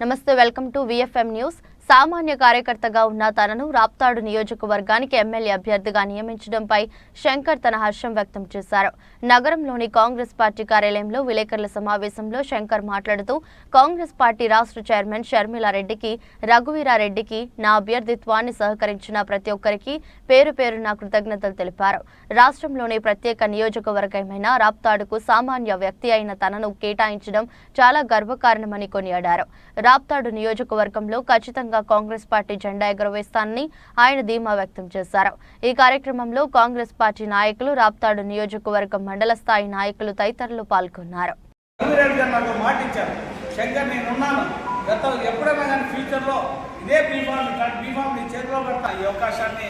నమస్తే welcome to VFM news సామాన్య కార్యకర్తగా ఉన్న తనను రాప్తాడు నియోజకవర్గానికి ఎమ్మెల్యే అభ్యర్థిగా నియమించడంపై శంకర్ తన హర్షం వ్యక్తం చేశారు. నగరంలోని కాంగ్రెస్ పార్టీ కార్యాలయంలో విలేకరుల సమావేశంలో శంకర్ మాట్లాడుతూ కాంగ్రెస్ పార్టీ రాష్ట్ర చైర్మన్ షర్మిలారెడ్డికి రఘువీరారెడ్డికి నా అభ్యర్థిత్వాన్ని సహకరించిన ప్రతి ఒక్కరికి పేరు పేరున కృతజ్ఞతలు తెలిపారు. రాష్ట్రంలోని ప్రత్యేక నియోజకవర్గమైన రాప్తాడుకు సామాన్య వ్యక్తి అయిన తనను కేటాయించడం చాలా గర్వకారణమని కొనియాడారు. రాప్తాడు నియోజకవర్గంలో ఖచ్చితంగా కాంగ్రెస్ పార్టీ జెండా ఎగురవేస్తానని ఆయన ధీమా వ్యక్తం చేశారు. ఈ కార్యక్రమంలో కాంగ్రెస్ పార్టీ నాయకులు రాప్తాడు నియోజకవర్గం మండల స్థాయి నాయకులు తదితరులు పాల్గొన్నారు. శంకర్ గత ఎప్పుడైనా కానీ ఫ్యూచర్లో ఇదే బీఫామ్ బీఫామ్ నీ చేతిలో పెడతా ఈ అవకాశాన్ని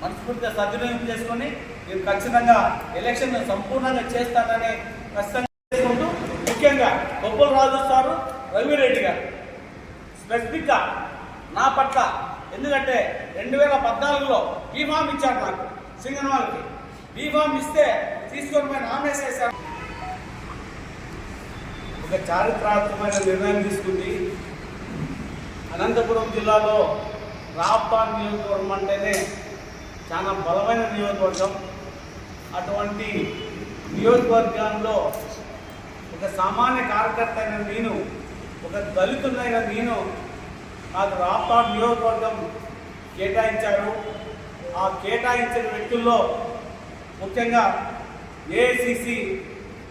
మనస్ఫూర్తిగా సద్వినియోగం చేసుకొని నేను ఖచ్చితంగా ఎలక్షన్ సంపూర్ణంగా చేస్తానని ఖచ్చితంగా చేసుకుంటూ ముఖ్యంగా బొబ్బుల రాజు సారు రవిరెడ్డి గారు. స్పెసిఫిక్గా నా పట్ల. ఎందుకంటే రెండు వేల పద్నాలుగులో బీఫామ్ ఇచ్చారు నాకు సింగనవాళ్ళకి బీఫామ్ ఇస్తే తీసుకొని పోయి నామినేషన్ చేశాను ఒక చారిత్రాత్మకమైన నిర్ణయం తీసుకుంది. అనంతపురం జిల్లాలో రాప్తాన్ నియోజకవర్గం అంటేనే చాలా బలమైన నియోజకవర్గం. అటువంటి నియోజకవర్గంలో ఒక సామాన్య కార్యకర్త అయిన నేను ఒక దళితుడైన నేను నాకు రాప్తాడ్ నియోజకవర్గం కేటాయించారు. ఆ కేటాయించిన వ్యక్తుల్లో ముఖ్యంగా ఏఐసిసి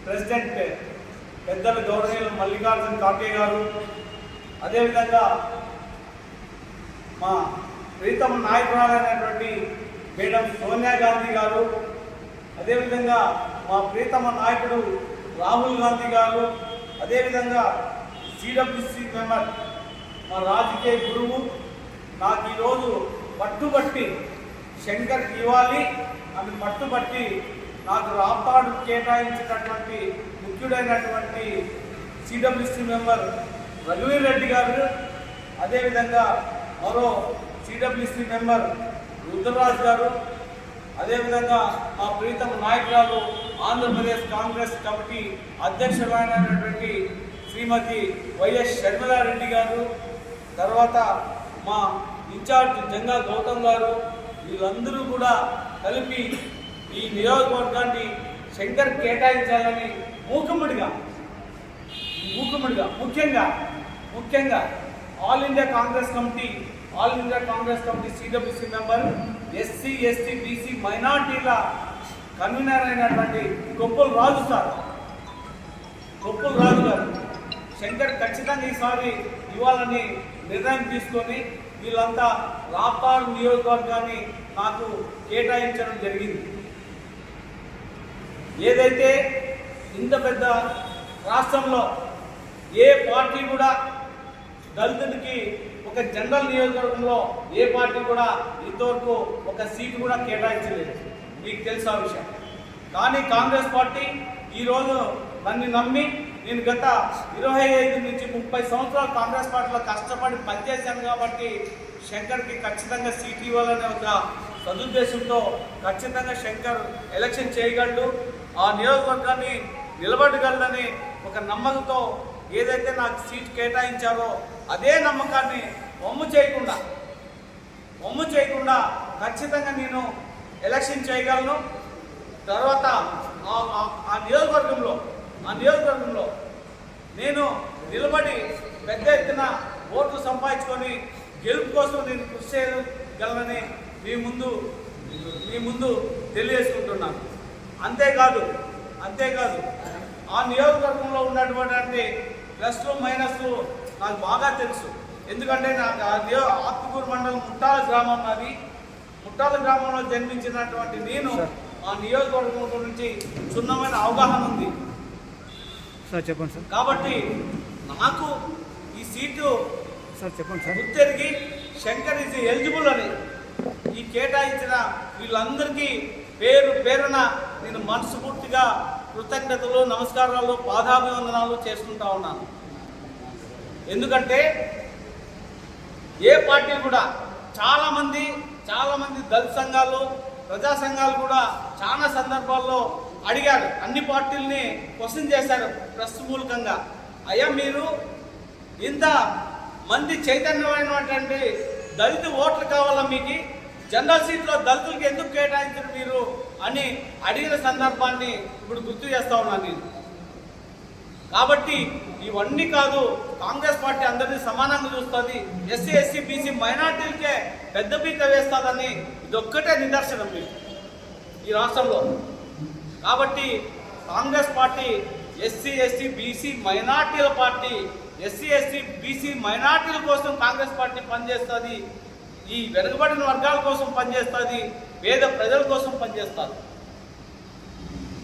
ప్రెసిడెంట్ పెద్దలు గౌరవనీయులు మల్లికార్జున ఖార్గే గారు అదేవిధంగా మా ప్రీతమ నాయకురాలైనటువంటి మేడం సోనియా గాంధీ గారు అదేవిధంగా మా ప్రీతమ నాయకుడు రాహుల్ గాంధీ గారు అదేవిధంగా సిడబ్ల్యూసి మెంబర్ మా రాజకీయ గురువు నాకు ఈరోజు పట్టుబట్టి శంకర్కి ఇవ్వాలి. అని పట్టుబట్టి నాకు రాపాడు కేటాయించినటువంటి ముఖ్యుడైనటువంటి సిడబ్ల్యూసీ మెంబర్ రఘువీర్ రెడ్డి గారు. అదేవిధంగా మరో సిడబ్ల్యూసి మెంబర్ రుద్రరాజు గారు. అదేవిధంగా మా ప్రీతమ నాయకురాలు ఆంధ్రప్రదేశ్ కాంగ్రెస్ కమిటీ అధ్యక్షులైనటువంటి శ్రీమతి వైఎస్ షర్మిలారెడ్డి గారు. తర్వాత మా ఇన్ఛార్జ్ జంగా గౌతమ్ గారు వీళ్ళందరూ కూడా కలిపి ఈ నియోజకవర్గాన్ని శంకర్ కేటాయించాలని మూకుమ్మడిగా మూకుమ్మడిగా ముఖ్యంగా ముఖ్యంగా all India Congress committee all India Congress committee CWC member SC ST BC మైనార్టీల కన్వీనర్ అయినటువంటి కొప్పుల రాజు సార్. కొప్పుల రాజు గారు. శంకర్ ఖచ్చితంగా ఈసారి ఇవ్వాలని నిర్ణయం తీసుకొని వీళ్ళంతా రాప్తాడు నియోజకవర్గాన్ని నాకు కేటాయించడం జరిగింది. ఏదైతే ఇంత పెద్ద రాష్ట్రంలో ఏ పార్టీ కూడా దళితుడికి ఒక జనరల్ నియోజకవర్గంలో ఏ పార్టీ కూడా ఇంతవరకు ఒక సీటు కూడా కేటాయించలేదు. మీకు తెలుసు ఆ విషయం. కానీ కాంగ్రెస్ పార్టీ ఈరోజు నన్ను నమ్మి నేను గత ఇరవై ఐదు నుంచి ముప్పై సంవత్సరాలు కాంగ్రెస్ పార్టీలో కష్టపడి పనిచేశాను కాబట్టి శంకర్కి ఖచ్చితంగా సీట్ ఇవ్వాలనే ఒక సదుద్దేశంతో ఖచ్చితంగా శంకర్ ఎలక్షన్ చేయగలడు ఆ నియోజకవర్గాన్ని నిలబడగలడని ఒక నమ్మకంతో ఏదైతే నాకు సీట్ కేటాయించారో అదే నమ్మకాన్ని వమ్ము చేయకుండా వమ్ము చేయకుండా ఖచ్చితంగా నేను ఎలక్షన్ చేయగలను. తర్వాత ఆ- ఆ నియోజకవర్గంలో ఆ నియోజకవర్గంలో నేను నిలబడి పెద్ద ఎత్తున ఓట్లు సంపాదించుకొని గెలుపు కోసం నేను కృషి చేయగలనని మీ ముందు మీ ముందు తెలియజేసుకుంటున్నాను. అంతేకాదు అంతేకాదు ఆ నియోజకవర్గంలో ఉన్నటువంటి ప్లస్లు మైనస్లు నాకు బాగా తెలుసు. ఎందుకంటే నాకు ఆ నియో ఆత్మకూరు మండలం ముట్టాల గ్రామం నాది. ముట్టాల గ్రామంలో జన్మించినటువంటి నేను ఆ నియోజకవర్గం గురించి క్షుణ్ణమైన అవగాహన ఉంది. సార్ చెప్పండి సార్. కాబట్టి నాకు ఈ సీటు సార్ చెప్పండి సార్. గుర్తెరిగి శంకర్ ఇస్ ఎలిజిబుల్ అని ఈ కేటాయించిన వీళ్ళందరికీ పేరు పేరున నేను మనస్ఫూర్తిగా కృతజ్ఞతలు నమస్కారాలు పాదాభివందనాలు చేసుకుంటా ఉన్నాను. ఎందుకంటే ఏ పార్టీ కూడా చాలామంది చాలామంది దళిత సంఘాలు ప్రజా సంఘాలు కూడా చాలా సందర్భాల్లో అడిగారు. అన్ని పార్టీల్ని క్వశ్చన్ చేశారు ప్రెస్ మూలకంగా అయ్యా మీరు ఇంత మంది చైతన్యమైనటువంటి దళిత ఓట్లు కావాలా మీకు? జనరల్ సీట్లో దళితులకి ఎందుకు కేటాయించారు మీరు? అని అడిగిన సందర్భాన్ని ఇప్పుడు గుర్తు చేస్తా ఉన్నాను నేను. కాబట్టి ఇవన్నీ కాదు కాంగ్రెస్ పార్టీ అందరినీ సమానంగా చూస్తుంది. ఎస్సీ ఎస్సీ బీసీ మైనార్టీలకే పెద్ద పీక వేస్తుందని ఇదొక్కటే నిదర్శనం మీరు ఈ రాష్ట్రంలో. కాబట్టి Congress party SC ST BC మైనార్టీల పార్టీ ఎస్సీ ఎస్టీ బీసీ మైనార్టీల కోసం కాంగ్రెస్ పార్టీ పనిచేస్తుంది. ఈ వెనుకబడిన వర్గాల కోసం పనిచేస్తుంది. పేద ప్రజల కోసం పనిచేస్తుంది.